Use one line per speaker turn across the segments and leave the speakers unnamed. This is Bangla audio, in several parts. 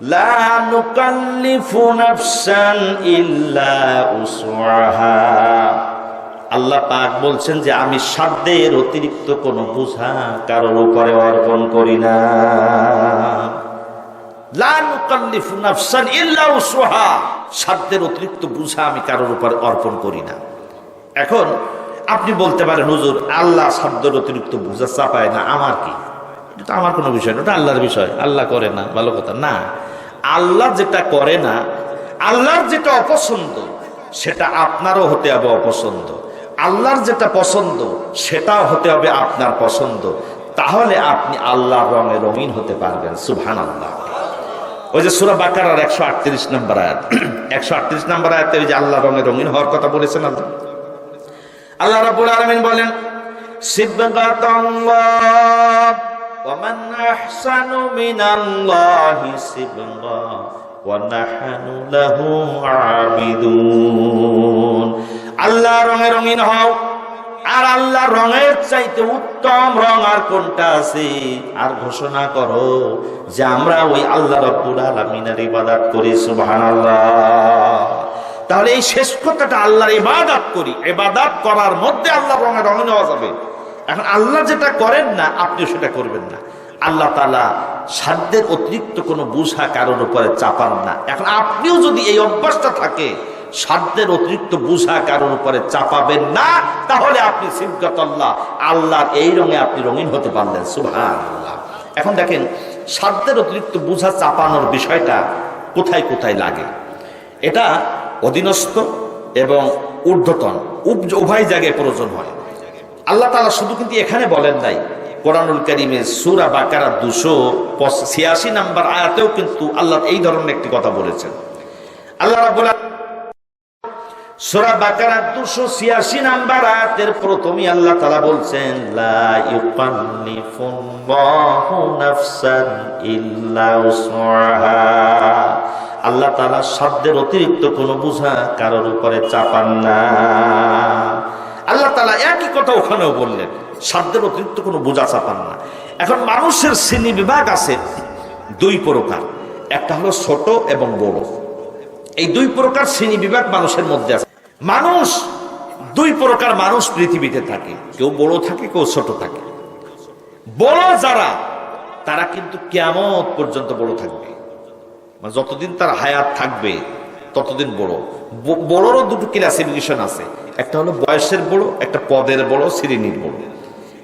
লা নুকাল্লিফু ইল্লা উসআহা আল্লাহ পাক বলছেন যে আমি সাধ্যের অতিরিক্ত কোনো বোঝা কারোর উপরে অর্পণ করি না। সাধ্যের অতিরিক্ত বুঝা আমি কারোর উপর অর্পণ করি না। এখন আপনি বলতে পারেন, হুজুর, আল্লাহ শব্দের অতিরিক্ত বুঝা চাপায় না, আমার কি? এটা তো আমার কোনো বিষয় না ওটা আল্লাহর বিষয়। আল্লাহ করে না, ভালো কথা। না, আল্লাহ যেটা করে না, আল্লাহর যেটা অপছন্দ, সেটা আপনারও হতে হবে অপছন্দ। আল্লাহর যেটা পছন্দ, সেটাও হতে হবে আপনার পছন্দ। তাহলে আপনি আল্লাহর রঙে রঙিন হতে পারবেন সুবহান আল্লাহ ওই যে সুরা বাকার একশো আটত্রিশ নম্বর আয়াত। একশো আটত্রিশ নম্বর আয়াতে ওই যে আল্লাহ রঙে রঙিন হওয়ার কথা বলেছেন আল্লাহ। আল্লাহ রাব্বুল আলামিন বলেন সিবগাতাল্লাহ ومن أحسن من الله سبغا ونحن له عابدون আল্লাহ রঙে রঙিন হও আর আল্লাহ রঙের চাইতে উত্তম রং আর কোনটা আছে আর ঘোষণা করো যে আমরা ওই আল্লাহ রব্বুল আলামিনের ইবাদত করি সুবহানাল্লাহ তাহলে এই শেষ কথাটা আল্লাহর ইবাদত করি ইবাদত করার মধ্যে আল্লাহ রঙে রঙিন হওয়া যাবে এখন আল্লাহ যেটা করেন না, আপনিও সেটা করবেন না। আল্লাহ তালা সাধ্যের অতিরিক্ত কোনো বুঝা কারোর উপরে চাপান না। এখন আপনিও যদি এই অভ্যাসটা থাকে, সাধ্যের অতিরিক্ত বুঝা কারোর উপরে চাপাবেন না, তাহলে আপনি সিদ্ধাত আল্লাহ, আল্লাহর এই রঙে আপনি রঙিন হতে পারলেন। সুভান আল্লাহ এখন দেখেন, সাধ্যের অতিরিক্ত বুঝা চাপানোর বিষয়টা কোথায় কোথায় লাগে? এটা অধীনস্থ এবং ঊর্ধ্বতন উভয় জায়গায় প্রয়োজন হয়। আল্লাহ তালা শুধু কিন্তু এখানে বলেন নাই। কোরআনুল করিমে সুরা বাকারা দুশো ছিয়াশি নাম্বার আয়াতেও কিন্তু আল্লাহ এই ধরনের একটি কথা বলেছেন। আল্লাহ আলামিন সূরা বাকারা 286 নাম্বার আয়াতের প্রথমেই আল্লাহ তাআলা বলছেন আল্লাহ তাআলা শব্দের অতিরিক্ত কোনো বোঝা কারোর উপরে চাপান না। আল্লাহ তালা একই কথা ওখানেও বললেন। সাধ্যের অতিরিক্ত কোনো বোঝা চাপান না। এখন মানুষের শ্রেণি বিভাগ আছে দুই প্রকার। একটা হলো ছোট এবং বড়। এই দুই প্রকার শ্রেণি বিভাগ মানুষের মধ্যে আছে। মানুষ, দুই প্রকার মানুষ পৃথিবীতে থাকে। কেউ বড় থাকে, কেউ ছোট থাকে। বড় যারা, তারা কিন্তু কেমন পর্যন্ত বড় থাকবে। মানে যতদিন তার হায়াত থাকবে ততদিন বড়। বড়রও দুটো ক্লাসিফিকেশন আছে। একটা হলো বয়সের বড়, একটা পদের বড়, শ্রেণির বড়।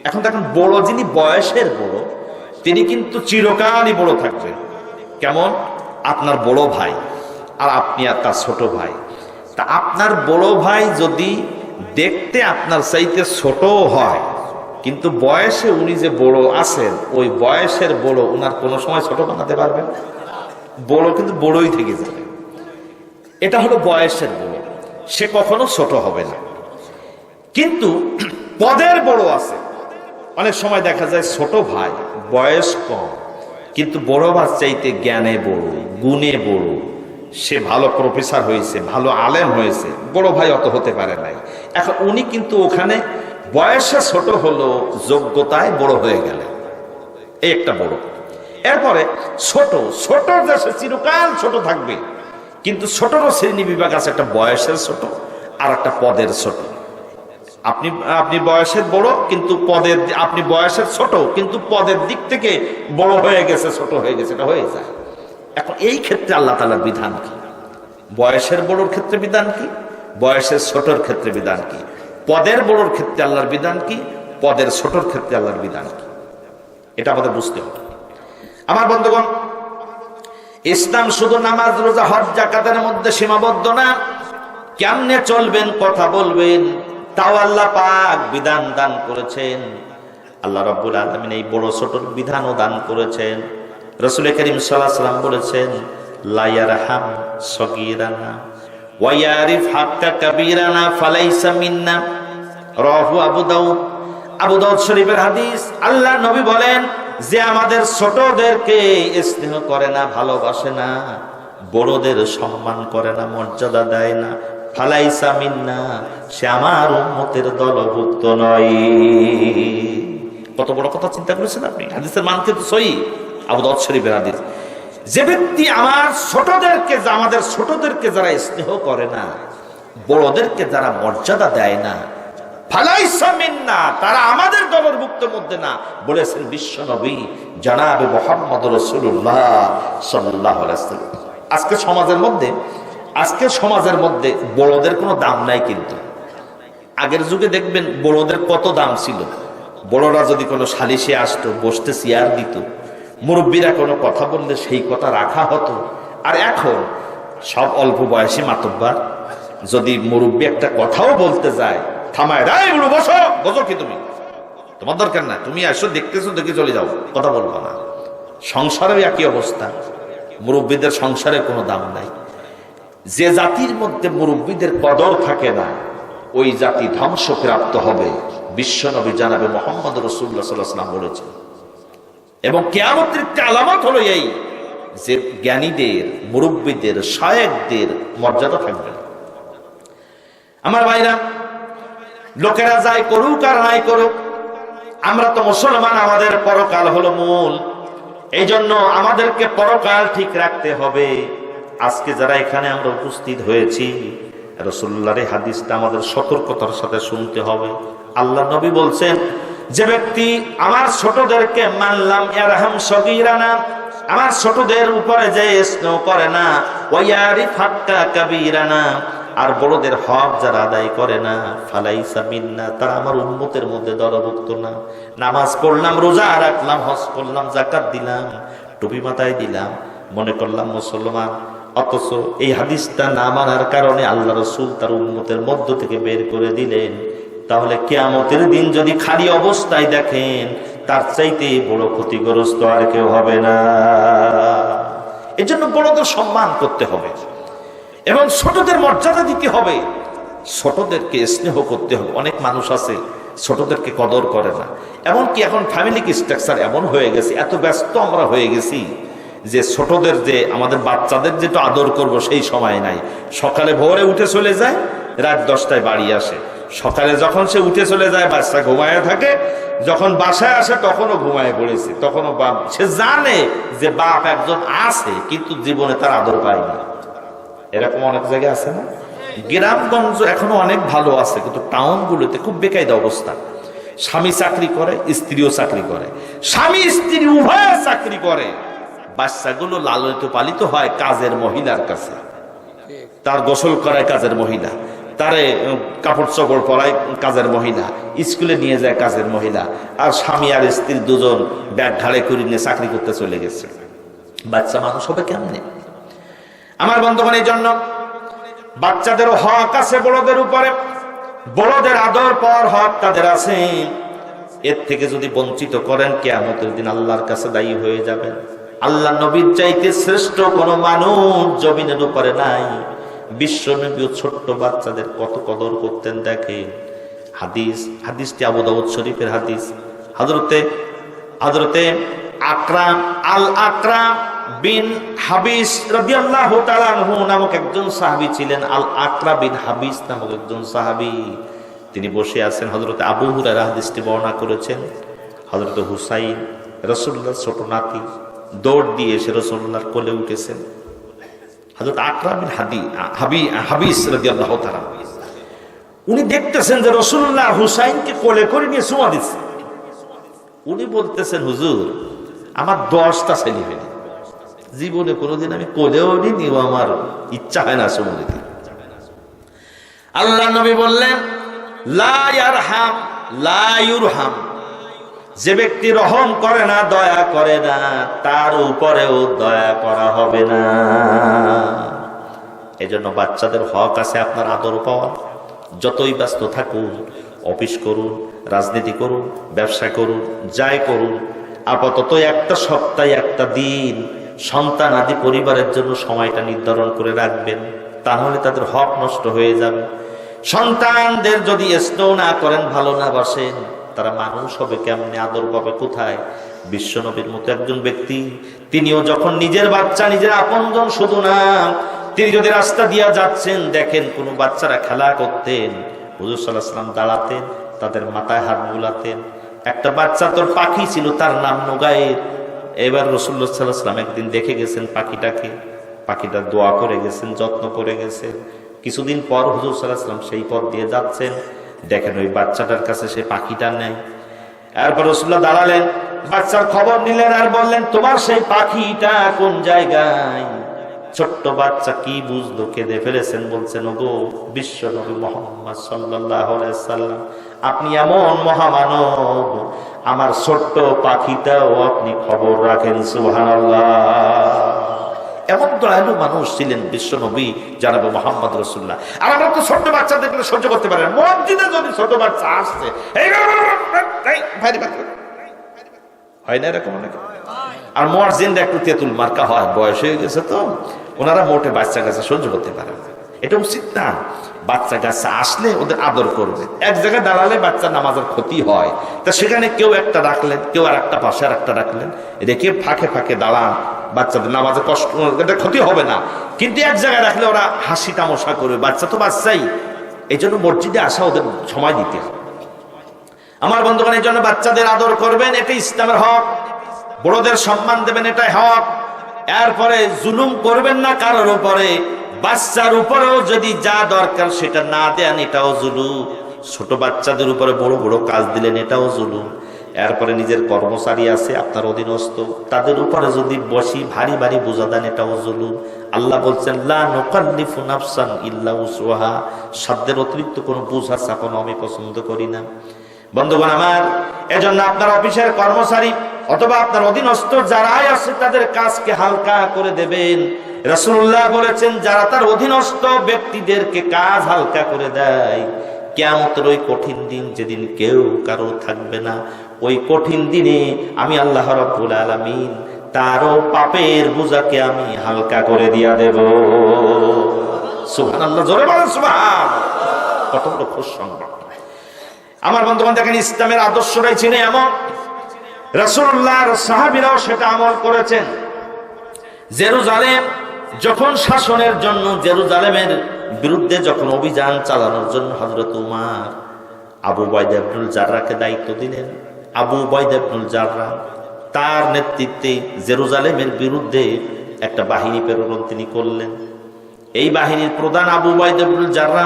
এখন দেখেন, বড় যিনি বয়সের বড়, তিনি কিন্তু চিরকালই বড় থাকবেন। কেমন? আপনার বড় ভাই আর আপনি আর তার ছোট ভাই। তা আপনার বড় ভাই যদি দেখতে আপনার চাইতে ছোট হয়, কিন্তু বয়সে উনি যে বড় আছেন, ওই বয়সের বড় উনার কোনো সময় ছোট বানাতে পারবেন বড় কিন্তু বড়ই থেকে যাবে। এটা হলো বয়সের বড় সে কখনো ছোট হবে না। কিন্তু পদের বড় আছে। অনেক সময় দেখা যায় ছোট ভাই, বয়স কম, কিন্তু বড় ভাই চাইতে জ্ঞানে বড়, গুণে বড়। সে ভালো প্রফেসর হয়েছে, ভালো আলেম হয়েছে, বড় ভাই অত হতে পারে নাই। এখন উনি কিন্তু ওখানে বয়সে ছোট হলো যোগ্যতায় বড় হয়ে গেলেন। এই একটা বড়। এরপরে ছোট ছোট দেশে চিরকাল ছোট থাকবে কিন্তু ছোটরও শ্রেণি বিভাগ আছে, একটা বয়সের ছোট আর একটা পদের ছোট। আপনি আপনি বয়সের বড়, কিন্তু পদের, আপনি বয়সের ছোট, কিন্তু পদের দিক থেকে বড় হয়ে গেছে, ছোট হয়ে গেছে, এটা হয়ে যায়। এখন এই ক্ষেত্রে আল্লাহ তালার বিধান কি? বয়সের বড়োর ক্ষেত্রে বিধান কি? বয়সের ছোটর ক্ষেত্রে বিধান কি? পদের বড়োর ক্ষেত্রে আল্লাহর বিধান কি? পদের ছোটর ক্ষেত্রে আল্লাহর বিধান কি? এটা আমাদের বুঝতে হবে। আমার বন্ধুগণ ইসলাম শুধু নামাজ, রোজা, হজ জাকাতের মধ্যে সীমাবদ্ধ না। কেমনে চলবেন, কথা বলবেন, তাও আল্লাহ পাক বিধান দান করেছেন। আল্লাহ রাব্বুল আলামিন এই বড় ছোটর বিধানও দান করেছেন। রসুল করিম আলাইহি সাল্লাম বলেছেন লায়ারহাম সগীরানা ওয়ায়ারিফ হাক্কা কাবীরানা ফালাইসা মিন্না। রাহু আবু দাউদ আবু দাউদ শরীফের হাদিস, আল্লাহ নবী বলেন যে আমাদের ছোটদেরকে স্নেহ করে না, ভালোবাসে না, বড়দের সম্মান করে না, মর্যাদা দেয় না, ফালাইসা মিন্না, সে আমার উম্মতের দলভুক্ত নয়। কত বড় কথা চিন্তা করেছেন আপনি? হাদিসের মান কিন্তু সই আবু দাউদ শরীফের হাদিস। যে ব্যক্তি আমার ছোটদেরকে, আমাদের ছোটদেরকে যারা স্নেহ করে না, বড়দেরকে যারা মর্যাদা দেয় না ফালাইসা মিন্না, তারা আমাদের দলভুক্ত মধ্যে না, বলেছেন বিশ্ব নবী জানাবে মোহাম্মদ রসুল্লাহ সাল্লাহ আজকে সমাজের মধ্যে, আজকে সমাজের মধ্যে বড়দের কোনো দাম নাই কিন্তু। আগের যুগে দেখবেন বড়দের কত দাম ছিল। বড়রা যদি কোনো সালিশে আসতো, বসতে চেয়ার দিত, মুরব্বীরা কোনো কথা বললে সেই কথা রাখা হতো। আর এখন সব অল্প বয়সী মাতব্বার, যদি মুরব্বী একটা কথাও বলতে যায় থামায়। রায় বলো বসো। বসো কি তুমি? তোমার দরকার না তুমি আসো, দেখতেছো, দেখে চলে যাও। কথা বলব না। সংসারেও একই অবস্থা। মুরব্বীদের সংসারের কোনো দাম নাই। যে জাতির মধ্যে মুরব্বীদের কদর থাকে না, ওই জাতি ধ্বংসপ্রাপ্ত হবে বিশ্বনবী জানাবে মোহাম্মদ রসুল্লাহ সাল্লাম বলেছেন এবং কেয়ামতের আলামত হলো এই যে জ্ঞানীদের, মুরব্বীদের শায়েকদের মর্যাদা থাকবে আমার ভাইরা লোকেরা যাই করুক আর নাই করুক, আমরা তো মুসলমান, আমাদের পরকাল হলো মূল। এই জন্য আমাদেরকে পরকাল ঠিক রাখতে হবে। আজকে যারা এখানে আমরা উপস্থিত হয়েছি রসুল্লার হাদিসটা আমাদের সতর্কতার সাথে শুনতে হবে। আল্লাহ নবী বলছেন, যে ব্যক্তি আমার ছোটদেরকে মানলাম এরহাম সগিরানা, আমার ছোটদের উপরে যে স্নেহ করে না ওয়ারি ফাট্টা কাবিরানা আর বড়দের হক যারা আদায় করে না, ফালাইসা মিন্না, তারা আমার উন্মতের মধ্যে দলভুক্ত না। নামাজ পড়লাম, রোজা রাখলাম, হজ করলাম জাকাত দিলাম, টুপি মাথায় দিলাম, মনে করলাম মুসলমান। অথচ এই হাদিসটা না মানার কারণে আল্লাহ রসুল তার উন্মতের মধ্য থেকে বের করে দিলেন। তাহলে কেয়ামতের দিন যদি খালি অবস্থায় দেখেন, তার চাইতে বড় ক্ষতিগ্রস্ত আর কেউ হবে না। এজন্য বড়দের সম্মান করতে হবে। এবং ছোটদের মর্যাদা দিতে হবে। ছোটদেরকে স্নেহ করতে হবে। অনেক মানুষ আছে, ছোটদেরকে কদর করে না। এমনকি এখন ফ্যামিলি স্ট্রাকচার এমন হয়ে গেছে, এত ব্যস্ত আমরা হয়ে গেছি যে ছোটদের যে, আমাদের বাচ্চাদের যেটা আদর করব সেই সময় নাই। সকালে ভোরে উঠে চলে যায়, রাত দশটায় বাড়ি আসে। সকালে যখন সে উঠে চলে যায়, বাচ্চা ঘুমায় থাকে, যখন বাসায় আসে তখনও ঘুমায় পড়েছে। তখনও বাপ সে জানে যে বাপ একজন আছে, কিন্তু জীবনে তার আদর পায় না। এরকম অনেক জায়গায় আছে না? গ্রামগঞ্জ এখনও অনেক ভালো আছে, কিন্তু টাউনগুলোতে খুব বেকায়দা অবস্থা। স্বামী চাকরি করে, স্ত্রীও চাকরি করে। স্বামী, স্ত্রী উভয় চাকরি করে। বাচ্চাগুলো লালিত পালিত হয় কাজের মহিলার কাছে। তার গোসল করায় কাজের মহিলা। তারে কাপড় চোপড় পরায় কাজের মহিলা। স্কুলে নিয়ে যায় কাজের মহিলা। আর স্বামী আর স্ত্রী দুজন ব্যাগ ঘাড়ে করে নিয়ে চাকরি করতে চলে গেছে। বাচ্চা মানুষ হবে কেমনে? আমার বন্ধুগণ এই জন্য, বাচ্চাদেরও হক আছে বড়দের উপরে, বড়দের আদর পর হক তাদের আছে। এর থেকে যদি বঞ্চিত করেন, কেয়ামতের দিন আল্লাহর কাছে দায়ী হয়ে যাবেন। আল্লাহ নবীর চাইতে শ্রেষ্ঠ কোনো মানুষ জমিনের উপরে নাই। বিশ্ব নবী ছোট্ট বাচ্চাদের কত কদর করতেন দেখেন। হাদিস, হাদিসটি আবু দাউদ শরীফের হাদিস। হজরতে হজরতে আকরাম, আল আকরাম বিন হাবিস রাদিয়াল্লাহু তাআলা নামক একজন সাহাবী ছিলেন আল আকরা বিন হাবিস নামক একজন সাহাবী। তিনি বসে আছেন, হযরত আবু হুরায়রা হাদিসটি বর্ণনা করেছেন। হযরত হুসাইন রাসূলুল্লাহর ছোট নাতি, দৌড় দিয়ে এসে রাসূলুল্লাহর কোলে উঠেছেন। হযরত আকরা বিন হাদি, হাবি, হাবিস রাদিয়াল্লাহু তাআলা উনি দেখতেছেন যে রাসূলুল্লাহ হুসাইনকে কোলে করে নিয়ে সুমা দিচ্ছে। উনি বলতেছেন, হুজুর, আমার দশটা ছেলে জীবনে কোনোদিন আমি কোলেও নিনি ও আমার ইচ্ছা হয় না সময় আল্লাহ নবী বললেন লায়ারহাম লায়ুরহাম যে ব্যক্তি রহম করে না, দয়া করে না, তার উপরেও দয়া করা হবে না। এজন্য বাচ্চাদের হক আছে আপনার আদর পাওয়া। যতই ব্যস্ত থাকুন, অফিস করুন, রাজনীতি করুন, ব্যবসা করুন, যাই করুন, আপাতত একটা সপ্তাহে একটা দিন সন্তান আদি পরিবারের জন্য সময়টা নির্ধারণ করে রাখবেন, তাহলে তাদের হক নষ্ট হয়ে যাবে। সন্তানদের যদি স্নেহ না করেন, ভালো না বাসেন, তারা মানুষ হবে কেমনে, আদর পাবে কোথায়? বিশ্বনবীর মতো একজন ব্যক্তি, তিনিও যখন নিজের বাচ্চা, নিজের আপনজন শুধু না, তিনি যদি রাস্তা দিয়া যাচ্ছেন, দেখেন কোনো বাচ্চারা খেলা করতেন, হুজুর সাল্লাহ সাল্লাম দাঁড়াতেন, তাদের মাথায় হাত বুলাতেন। একটা বাচ্চা তোর পাখি ছিল, তার নাম নোগায়ের এবার রসুল্লা সাল্লাহাম একদিন দেখে গেছেন পাখিটাকে পাখিটা দোয়া করে গেছেন, যত্ন করে গেছেন। কিছুদিন পর হুজুর সাল্লাহাম সেই পথ দিয়ে যাচ্ছেন। দেখেন ওই বাচ্চাটার কাছে সে পাখিটা নেই। এরপর রসুল্লাহ দাঁড়ালেন, বাচ্চার খবর নিলেন আর বললেন, তোমার সেই পাখিটা কোন জায়গায়? ছোট্ট বাচ্চা কি বুঝলো কেঁদে ফেলেছেন বলছেন ওগো বিশ্ব নবী মোহাম্মদ সাল্লাম আপনি এমন মহামানব আমার ছোট্ট পাখিটাও আপনি খবর রাখেন সুবহানাল্লাহ এমন দয়ালু মানুষ ছিলেন বিশ্ব নবী জানাবে মোহাম্মদ রসুল্লাহ আর আমরা তো ছোট্ট বাচ্চা দেখলে সহ্য করতে পারেন মসজিদে যদি ছোট বাচ্চা আসছে। হয় না এরকম অনেকে আর মর্জিনরা একটু তেঁতুল মার্কা হয়, বয়স হয়ে গেছে তো, ওনারা মোটে বাচ্চা কাছে সহ্য করতে পারে এটা উচিত না। বাচ্চা কাছে আসলে ওদের আদর করবে। এক জায়গায় দাঁড়ালে বাচ্চা নামাজের ক্ষতি হয়। তা সেখানে কেউ একটা রাখলেন, কেউ আর একটা পাশে আর একটা রাখলেন। রেখে ফাঁকে ফাঁকে দাঁড়ান, বাচ্চাদের নামাজে কষ্ট এটা ক্ষতি হবে না। কিন্তু এক জায়গায় রাখলে ওরা হাসি তামশা করবে, বাচ্চা তো বাচ্চাই। এই জন্য মসজিদে আসা ওদের সময় দিতে হবে। আমার বন্ধুগণ এই জন্য বাচ্চাদের আদর করবেন এটা ইসলামের হক। বড়দের সম্মান দেবেন, এটাই হক। এরপরে জুলুম করবেন না কারোর উপরে। বাচ্চার উপরেও যদি যা দরকার সেটা না দেন, এটাও জুলুম। ছোট বাচ্চাদের উপরে বড় বড় কাজ দিলেন, এটাও জুলুম। এরপরে নিজের কর্মচারী আছে, আপনার অধীনস্থ, তাদের উপরে যদি বসি ভারী ভারী বোঝা দেন, এটাও জুলুম। আল্লাহ বলছেন ইল্লা সাধ্যের অতিরিক্ত কোনো বোঝা চাপানো আমি পছন্দ করি না। বন্ধুগণ আমার, এজন্য আপনার অফিসের কর্মচারী অথবা আপনার অধীনস্থ যারাই আছে তাদের কাজকে হালকা করে দেবেন। রাসূলুল্লাহ বলেছেন, যারা তার অধীনস্থ ব্যক্তিদেরকে কাজ হালকা করে দেয় কেমতের ওই কঠিন দিন যেদিন কেউ কারও থাকবে না, ওই কঠিন দিনে আমি আল্লাহ রাব্বুল আলামিন তারও পাপের বোঝাকে আমি হালকা করে দিয়া দেব। সুবহানাল্লাহ, জোরে বলেন সুবহান। কত বড় খুশ সংবাদ আমার বন্ধুগণ দেখেন, ইসলামের আদর্শটাই ছিল এমন। রসুল্লাহর সাহাবিরাও সেটা আমল করেছেন। জেরুজালেম যখন শাসনের জন্য, জেরুজালেমের বিরুদ্ধে যখন অভিযান চালানোর জন্য হজরত উমার, আবু বাইদ আব্দুল জাররাকে দায়িত্ব দিলেন। আবু বাইদ আব্দুল জাররা তার নেতৃত্বে জেরুজালেমের বিরুদ্ধে একটা বাহিনী প্রেরণ তিনি করলেন। এই বাহিনীর প্রধান আবু বাইদ আব্দুল জাররা,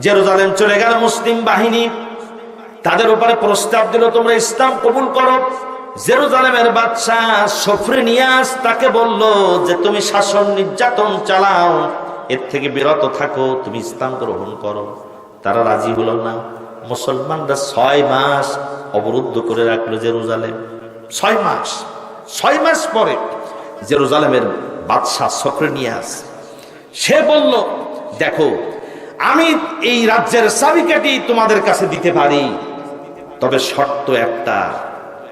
জেরুজালেম চলে গেল মুসলিম বাহিনী তাদের উপরে প্রস্তাব দিল, তোমরা ইসলাম কবুল করো। জেরুজালেমের বাদশা সফরেনিয়াস তাকে বলল যে, তুমি শাসন নির্যাতন চালাও, এর থেকে বিরত থাকো, তুমি ইসলাম গ্রহণ করো। তারা রাজি হলো না। মুসলমানরা ছয় মাস অবরুদ্ধ করে রাখল জেরুজালেম। ছয় মাস ছয় মাস পরে জেরুজালেমের বাদশাহ সফরেনিয়াস, সে বলল, দেখো, আমি এই রাজ্যের চাবিকাঠি তোমাদের কাছে দিতে পারি। তবে শর্ত একটা।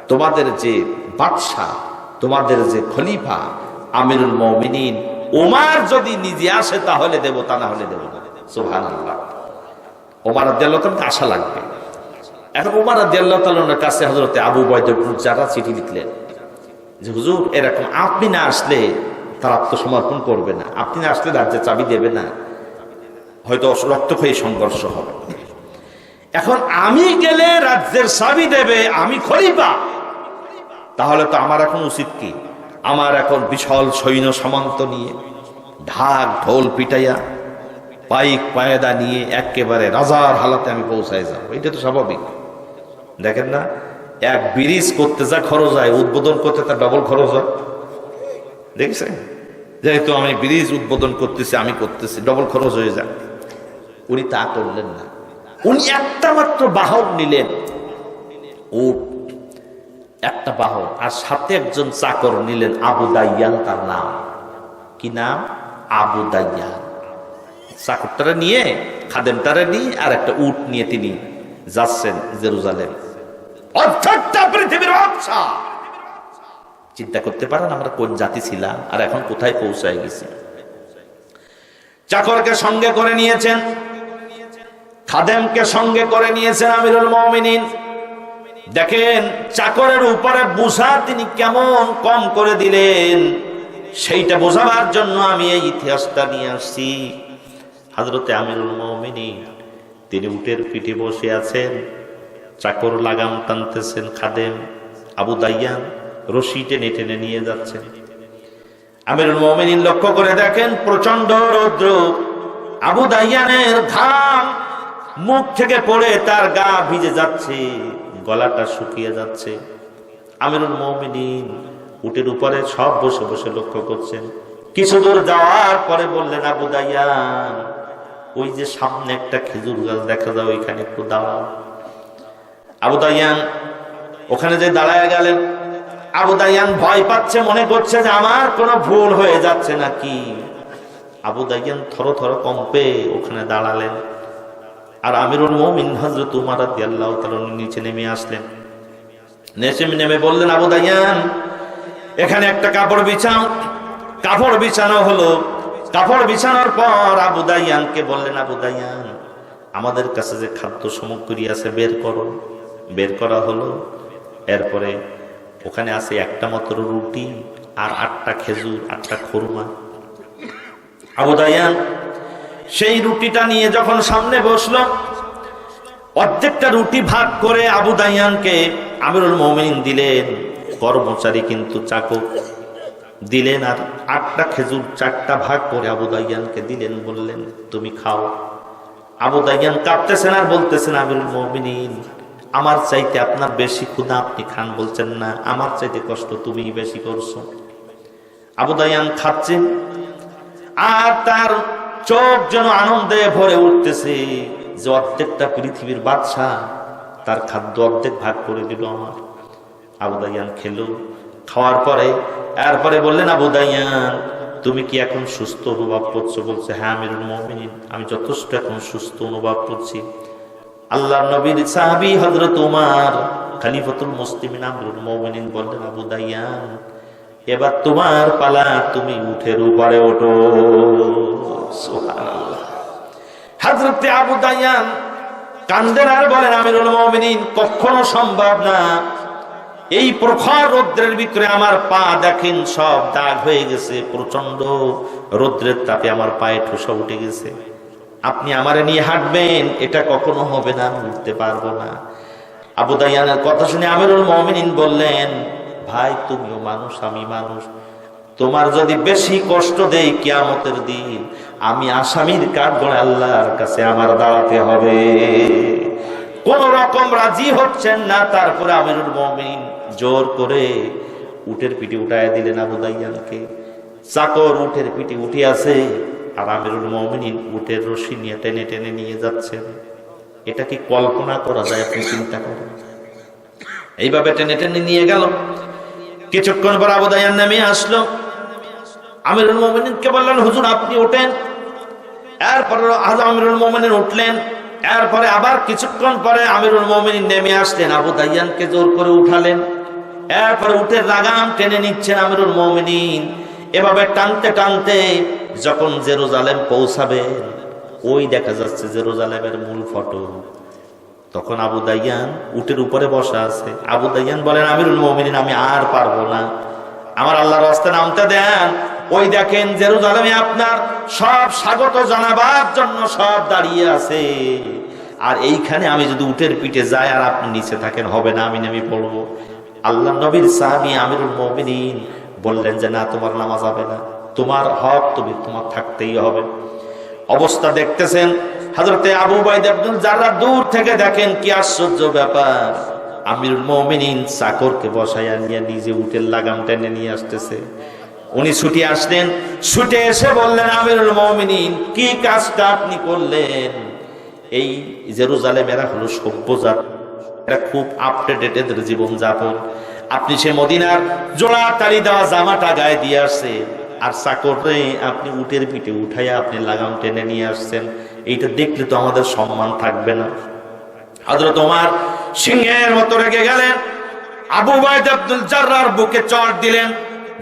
তোমাদের যে বাদশাহ, তোমাদের যে খলিফা, আমিরুল মমিনিন ওমার যদি নিজে আসে তাহলে দেব, তা না হলে দেব সোহান ওমার দেল্লাতার আশা লাগবে। এখন ওমার দেল্লাতালনের কাছে হজরতে আবু বৈদ্যপুর যারা চিঠি লিখলেন যে, হুজুর, এরকম আপনি না আসলে তার আত্মসমর্পণ করবে না। আপনি না আসলে রাজ্যের চাবি দেবে না। হয়তো রক্তক্ষয়ী সংঘর্ষ হবে। এখন আমি গেলে রাজ্যের চাবি দেবে, আমি খলিফা। তাহলে তো আমার এখন উচিত কি? আমার এখন বিশাল সৈন্য সমান্ত নিয়ে, ঢাক ঢোল পিটাইয়া, পাইক পায়দা নিয়ে একেবারে রাজার হালাতে আমি পৌঁছায় যাব। এটা তো স্বাভাবিক। দেখেন না, এক ব্রিজ করতে যা খরচ হয়, উদ্বোধন করতে তার ডবল খরচ হয়। দেখছেন যেহেতু আমি ব্রিজ উদ্বোধন করতেছি, আমি করতেছি ডবল খরচ হয়ে যায় উনি তা করলেন না। উনি একটা মাত্র বাহন নিলেন। উট একটা বাহন আর সাথে একজন চাকর নিলেন আবু দাইয়ান তার নাম। কি নাম? আবু দাইয়ান। চাকরটারে নিয়ে, খাদেমটারে নিয়ে আর একটা উট নিয়ে তিনি যাচ্ছেন জেরুজালেম। পৃথিবীর চিন্তা করতে পারেন আমরা কোন জাতি ছিলাম আর এখন কোথায় পৌঁছায় গেছি। চাকরকে সঙ্গে করে নিয়েছেন। খাদেমকে সঙ্গে করে নিয়েছেন আমিরুল মমিনিন। দেখেন, চাকরের উপরে বুঝা তিনি কেমন কম করে দিলেন। সেইটা বোঝাবার জন্য আমি এই ইতিহাসটা নিয়ে আসছি। হাজরতে আমিরুল মমিনিন, তিনি উটের পিঠে বসে আছেন, চাকর লাগাম টানতেছেন খাদেম, আবু দাইয়ান রশি টেনে টেনে নিয়ে যাচ্ছেন। আমিরুল মোমিনিন লক্ষ্য করে দেখেন প্রচণ্ড রৌদ্র। আবু দাইয়ানের ঘাম মুখ থেকে পড়ে তার গা ভিজে যাচ্ছে, গলাটা শুকিয়ে যাচ্ছে। আমিরুল মোমিনিন উটের উপরে সব বসে বসে লক্ষ্য করছেন। কিছু দূর যাওয়ার পরে বললেন, আবু দাইয়ান, ওই যে সামনে একটা খেজুর গাছ দেখা যায়, ওইখানে একটু দাঁড়াও। আবু দাইয়ান ওখানে যে দাঁড়ায় গেলেন, আবু দাইয়ান ভয় পাচ্ছে, মনে করছে যে আমার কোনো ভুল হয়ে যাচ্ছে নাকি। আবু দাইয়ান থর থর কম্পে ওখানে দাঁড়ালেন। আর আমিরুল মমিন হজরত উমার রাদিয়াল্লাহু তাআলা নিচে নেমে আসলেন। নেচে নেমে বললেন, আবু দাইয়ান, এখানে একটা কাপড় বিছাও। কাপড় বিছানো হলো। কাপড় বিছানোর পর আবু দাইয়ানকে বললেন, আবু দাইয়ান, আমাদের কাছে যে খাদ্য সামগ্রী আছে বের করো। বের করা হলো। এরপরে ওখানে আছে একটা মাত্র রুটি আর আটটা খেজুর, আটটা খুরমা। আবু দাইয়ান সেই রুটিটা নিয়ে যখন সামনে বসল, অর্ধেকটা রুটি ভাগ করে আবু দাইয়ানকে আমিরুল মোমিন দিলেন, কর্মচারী কিন্তু চাকর দিলেন আর আটটা খেজুর চারটা ভাগ করে আবু দাইয়ানকে দিলেন, বললেন, তুমি খাও। আবু দাইয়ান কাঁপতেছেন আর বলতেছেন, আমিরুল মোমিনিন, আমার চাইতে আপনার বেশি ক্ষুধা আপনি খান। বলছেন, না, আমার চাইতে কষ্ট তুমি বেশি করছ। আবু দাইয়ান খাচ্ছেন, আর তার চোখ যেন আনন্দে ভরে উঠতেছে যে অর্ধেকটা পৃথিবীর বাদশাহ তার খাদ্য অর্ধেক ভাগ করে দিল আমার। আবু দাইয়ান খেলো। খাওয়ার পরে এরপরে বললেন, আবু দাইয়ান তুমি কি এখন সুস্থ অনুভব করছ? বলছে হ্যাঁ আমিরুল মুমিনিন, আমি যথেষ্ট এখন সুস্থ অনুভব করছি। আল্লাহ নবীর সাহাবী হযরত উমার, খলিফাতুল মুসলিমিন আমিরুল মুমিনিন বললেন, আবু দাইয়ান এবার তোমার পালা তুমি উঠের উপরে ওঠো। হযরতে আবু দাইয়ান কান্দেন আর বলেন, আমিরুল কখনো সম্ভব না। এই প্রখর রৌদ্রের ভিতরে আমার পা দেখেন, সব দাগ হয়ে গেছে প্রচণ্ড রৌদ্রের তাপে আমার পায়ে ঠোসা উঠে গেছে। আপনি আমারে নিয়ে হাঁটবেন, এটা কখনো হবে না, আমি উঠতে পারব না। আবু দাইয়ানের কথা শুনে আমিরুল মমিনিন বললেন ভাই, তুমিও মানুষ, আমি মানুষ। তোমার যদি বেশি কষ্ট দেই কিয়ামতের দিন, আমি আসামির কাঠগড়ে আল্লাহর কাছে আমার দাঁড়াতে হবে। কোন রকম রাজি হচ্ছেন না, তারপরে আমিরুল মমিন জোর করে উটের পিঠে উঠায় দিলেন আবু দাইয়ানকে চাকর উটের পিঠে উঠে আছে, আর আমিরুল মমিন উটের রশি নিয়ে টেনে টেনে নিয়ে যাচ্ছেন। এটা কি কল্পনা করা যায়? আপনি চিন্তা করেন। এইভাবে টেনে টেনে নিয়ে গেল। কিছুক্ষণ পর আবু দাইয়ান নামে আসলো। আমিরুল মোমিনকে বললেন, হুজুর, আপনি ওঠেন। এরপরে আমিরুল মোমিন উঠলেন। এরপরে আবার কিছুক্ষণ পরে আমিরুল মোমিন নেমে আসলেন। আবু দাইয়ানকে জোর করে উঠালেন। এরপরে উঠে লাগাম টেনে নিচ্ছেন আমিরুল মোমিনিন। এভাবে টানতে টানতে যখন জেরুজালেম পৌঁছাবেন ওই দেখা যাচ্ছে জেরুজালেমের মূল ফটো। তখন আবু দাইয়ান উটের উপরে বসা আছে। আবু দাইয়ান বলেন, আমিরুল মোমিনিন, আমি আর পারব না। আমার আল্লাহর রাস্তায় নামতে দেন। ওই দেখেন জেরুজালেমে আপনার সব স্বাগত জানাবার জন্য সব দাঁড়িয়ে আছে। আর এইখানে আমি যদি উটের পিঠে যাই আর আপনি নিচে থাকেন, হবে না, আমি নেমে পড়ব। আল্লাহ নবীর সাহাবি আমিরুল মমিনিন বললেন যে, না, তোমার নামাজ হবে না। তোমার হক তুমি তোমার থাকতেই হবে। অবস্থা দেখতেছেন হাজরতে আবু বাইদ আব্দুল যারা দূর থেকে দেখেন, কি আশ্চর্য ব্যাপার। আমিরুল মমিনিন চাকরকে বসাইয়া নিয়ে নিজে উটের লাগাম টেনে নিয়ে আসতেছে। উনি ছুটে আসলেন, ছুটে এসে বললেন আমিরুল মমিনিন, কি কাজটা আপনি করলেন? এই জেরুজালেম এরা হলো সভ্যজাত। এরা খুব আপডেটেড এদের আপনি সে মদিনার জোড়া তালি দেওয়া জামাটা গায়ে দিয়ে আসছে, আর চাকরে আপনি উটের পিঠে উঠাইয়া আপনি লাগাম টেনে নিয়ে আসছেন। এইটা দেখলে তো আমাদের সম্মান থাকবে না। হজরত তোমার সিংহের মতো রেগে গেলেন। আবু বাইদ আব্দুল জার্রার বুকে চট দিলেন।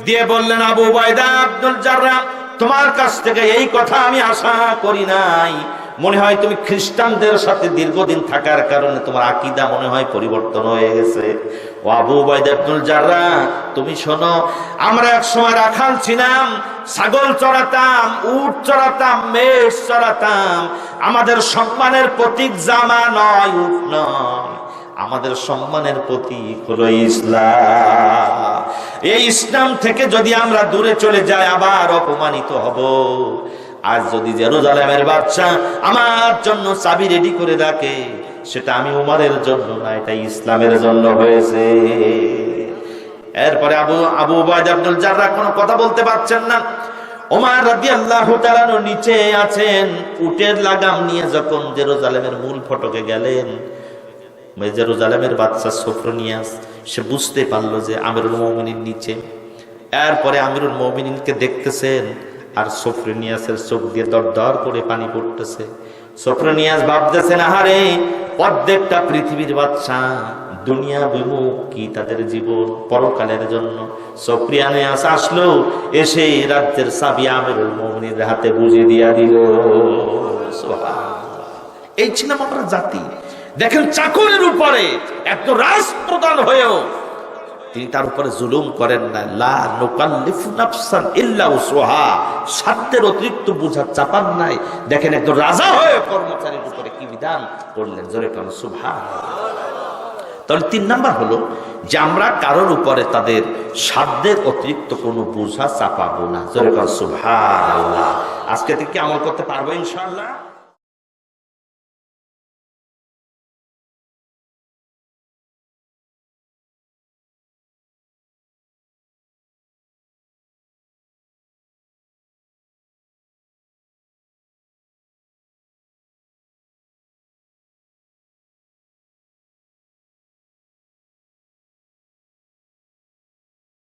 দিয়ে বললেন, আবু বাইদা আব্দুল জার্রা, তোমার কাছ থেকে এই কথা আমি আশা করি নাই। মনে হয় তুমি খ্রিস্টানদের সাথে দীর্ঘদিন থাকার কারণে তোমার আকিদা মনে হয় পরিবর্তন হয়ে গেছে। তুমি শোনো, আমরা এক সময় রাখাল ছিলাম, ছাগল চড়াতাম, উট চড়াতাম, মেষ চড়াতাম। আমাদের সম্মানের প্রতীক জামা নয়, উট নয়। আমাদের সম্মানের প্রতীক হলো ইসলাম। এই ইসলাম থেকে যদি আমরা দূরে চলে যাই, আবার অপমানিত হব। আজ যদি জেরুজালেমের বাচ্চা আমার জন্য চাবি রেডি করে রাখে সেটা আমি উমারের জন্য না এটা ইসলামের জন্য হয়েছে। এরপরে আবু আবু ওবায়দ আব্দুল জাররা কোনো কথা বলতে পারছেন না। ওমর রাদিয়াল্লাহু তাআলা নিচে আছেন, উটের লাগাম নিয়ে যখন জেরুজালেমের মূল ফটকে গেলেন জেরুজালেমের বাচ্চা সফরনিয়াস, সে বুঝতে পারল যে আমিরুল মমিনীর নিচে। এরপরে আমিরুল মমিনকে দেখতেছেন, আর সফরনিয়াসের চোখ দিয়ে দর দর করে পানি পড়তেছে। সফরনিয়াস ভাবতেছেন আহারে, অর্ধেকটা পৃথিবীর বাচ্চা, দুনিয়া বিমুখ কি তাদের জীবন পরকালের জন্য? সফরিয়ানিয়াস আসলো, এসে রাজ্যের সাবি আমিরুল মমিনের হাতে বুঝে দিয়া দিল এই ছিলাম আমরা জাতি। দেখেন চাকরের উপরে এত রাজপ্রধান হয়েও তিনি তার উপরে জুলুম করেন না। লা নাফসান ইল্লা উসহা সাধ্যের অতিরিক্ত বোঝা চাপান নাই। দেখেন একজন রাজা হয়ে কর্মচারীর উপরে কি বিধান করলেন? জোরে কারণ সুবহান তাহলে তিন নাম্বার হলো যে আমরা কারোর উপরে তাদের সাধ্যের অতিরিক্ত কোনো বোঝা চাপাবো না। জোরে কারণ সুবহান আজকে থেকে আমল করতে পারব ইনশাআল্লাহ?